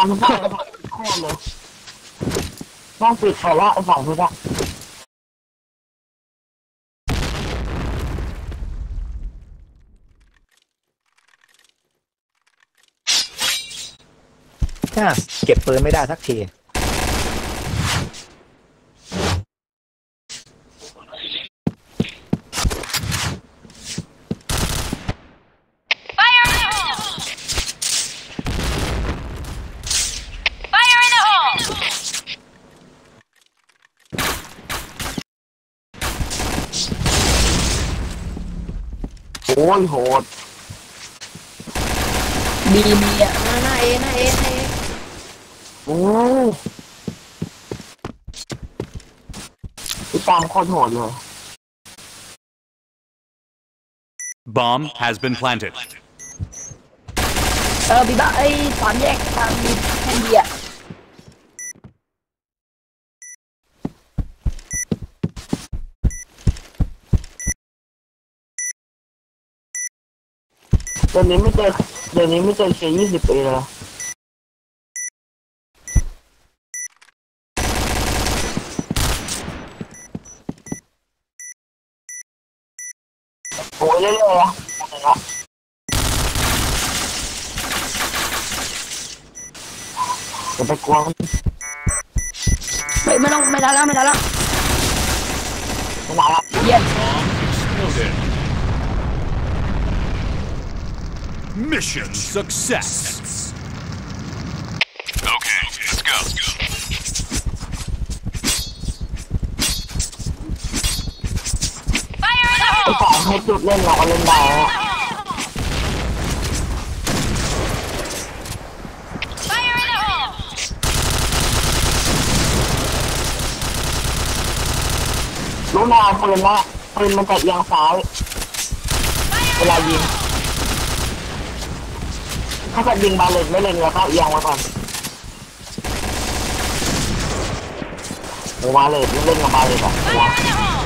การทุกอย่างโคตรเลยต้องปิดไปแล้วไอ้สองชุดอะน่าเก็บปืนไม่ได้สักที Fire in the hole! Fire in the hole! โอ้ยโหดบีบีอะหน้าหน้าเอหน้าเอหน้าเอโอ้ยพี่ตามโคตรโหดเลย Bomb has been planted. เออบีบ้าไอ้สามแยกทางแคนดี้อะ เดี๋ยวนี้ไม่เจอเดี๋ยวนี้ไม่เจอเคยี่สิบปีเลยโอ้ยเรื่อยๆอะอย่าไปกลัวมันไม่ไม่ต้องไม่ทันแล้วไม่ทันแล้วไม่ได้ละเ Mission success. Okay, let's go. Fire in the ไอ้ hole! สองให้จุดเล่นเราก็เล่นได้อะ Fire in the hole! รู้แนวปืนละปืนมันจะเอียงซ้ายเวลายิง ถ้าเกิดยิงบาเลตไม่เล็งแล้วก็เอียงไว้ก่อนโอ้บาเลตไม่เล่นกับบาเลตอะ Fire in the hole!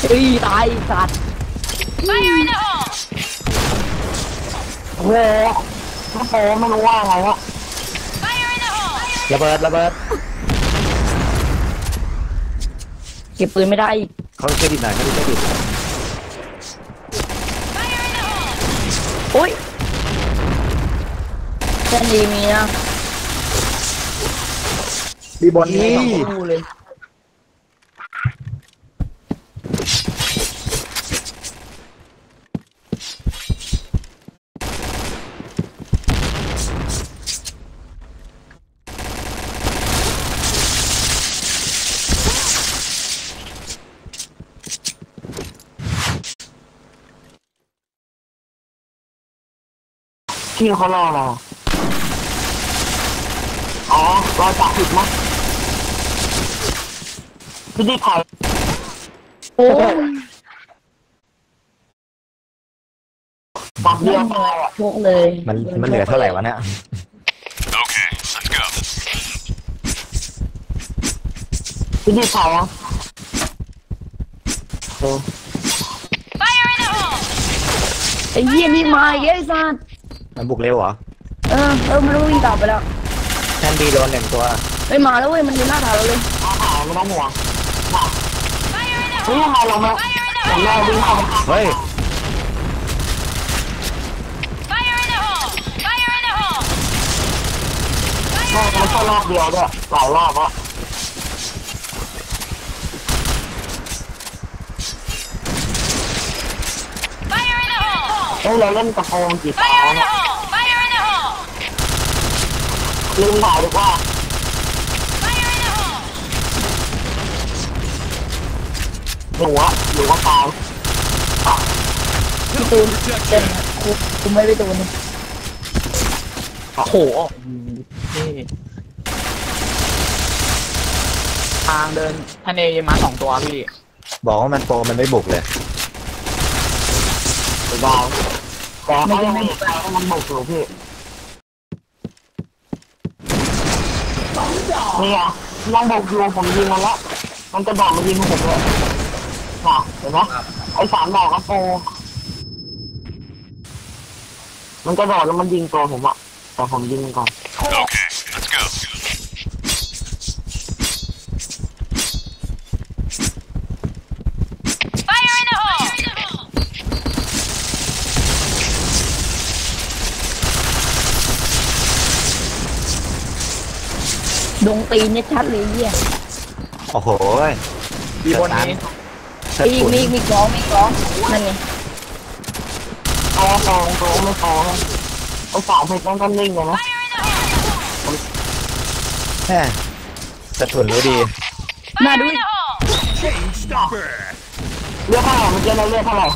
เฮ้ยตายสัตว์ Fire in the hole! โอ้โหถ้าโปไม่รู้ว่าไงวะ Fire in the hole! ระเบิดระเบิดเก็บปืนไม่ได้อีกเขาเครดิตหน่อยเขาดูเครดิต Fire in the hole! โอ้ยแค นดี้มีนะดีบอลนี่สองคู่เลยที่เขารอเรา อ๋อรอจับผิดมั้งพี่ดิถ่ายโอ้ยปักเดียวตายอะพวกเลยมันมันเหลือเท่าไหร่วะเนี่ย Okay, let's go. พี่ดิถ่ายอะเออ Fire in the hole! ไอ้เหี้ยนี่มาอีกไอ้สัตว์มันบุกเร็วเหรอ เออเออมันต้องวิ่งกลับไปแล้ว แทนดีโดนหนึ่งตัวเฮ้ยมาแล้วเว้ยมันอยู่หน้าฐานเราเลยอาหารไม่ต้องห่วงน่ะ Fire in the เฮ้ย hole! ยังไงเราไม่ Fire in the ผม hole! แม่วิ่งเข้าไปข้างเฮ้ย Fire in the hole! Fire in the hole! แม่ไม่ใช่รอบเดียวด้วยหลายรอบอะ Fire in the hole! เฮ้ยเราเล่นกระโปรงกี่ตา Fire in the เนี่ย hole! Fire in the hole! ลืมถ่ายดีกว่า Fire in the hole! หนูอะหนูก็ตายพี่ตูนเต็มคุมคุมไม่ไปตูนโอ้โหนี่ทางเดินทะเลมาสองตัวพี่บอกว่ามันโปรมันไม่บุกเลยเสียดายแต่เขายังไม่ตายมันบุกอยู่พี่ นี่ไงยังบอกอยู่ผมยิงมันแล้วมันจะบอกมายิงผมเลยน่ะเห็นไหมไอ้สามดอกกระโปมันจะบอกแล้วมันยิงตัวผมอะแต่ผมยิงก่อน Okay, let's go. Fire in the hole! ดงตีนเนี่ยชัดเลยเหี้ยโอ้โหมีบนนี้เชิดมีฝุ่นมีมีกล้องมีกล้องนั่นไงโตโตโตไม่โตไอ้สาวเพชรนั่นก็นิ่งเลยนะแม่เชิดฝุ่นรู้ดี มาดู In the hole! Chain stopper. เลือดเท่าไหร่เมื่อกี้เราเลือดเท่าไหร่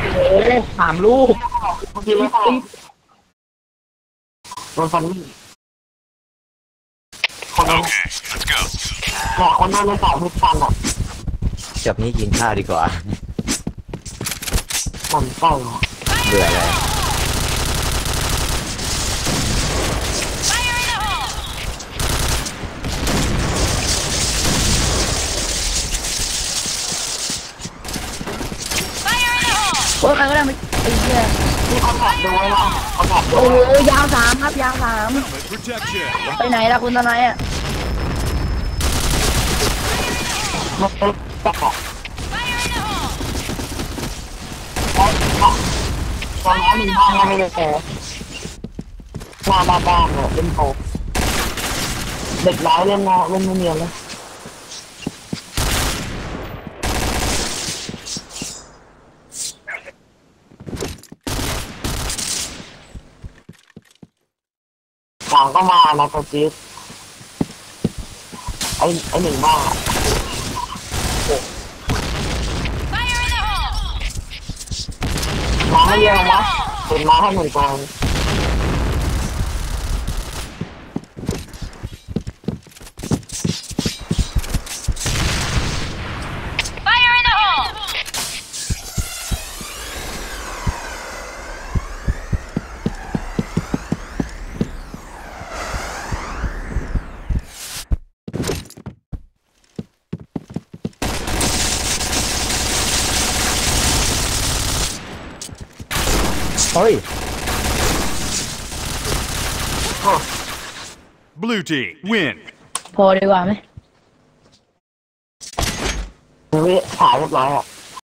โอ้โหสามลูกเมื่อกี้เลือดเท่าไหร่โดนฟันนี่ คนนั้น Okay, let's go. เนี่ยคนนั้นในสาวเพชรฟันอะจับนี้กินข้าวดีกว่ามันใกล้เบื่อเลย Fire in the hole! Fire in the hole! โอ้ยใครก็ได้ไม่ไอ้เหี้ยที่เขาแถบดูไว้นะเขาแถบดูโอ้โหยาวสามครับยาวสาม Helmet protection. ไปไหนล่ะคุณทนายอะ มันเป็นแตกอะ Fire in the hole! ตอนนี้มีบ้านยังไม่ได้เจ มาเยอะนะเห็นมาให้หนึ่งกอง Fire in the hole! เฮ้ย Blue team, win. พอดีกว่าไหมเฮ้ยถ่ายเรียบร้อยอะ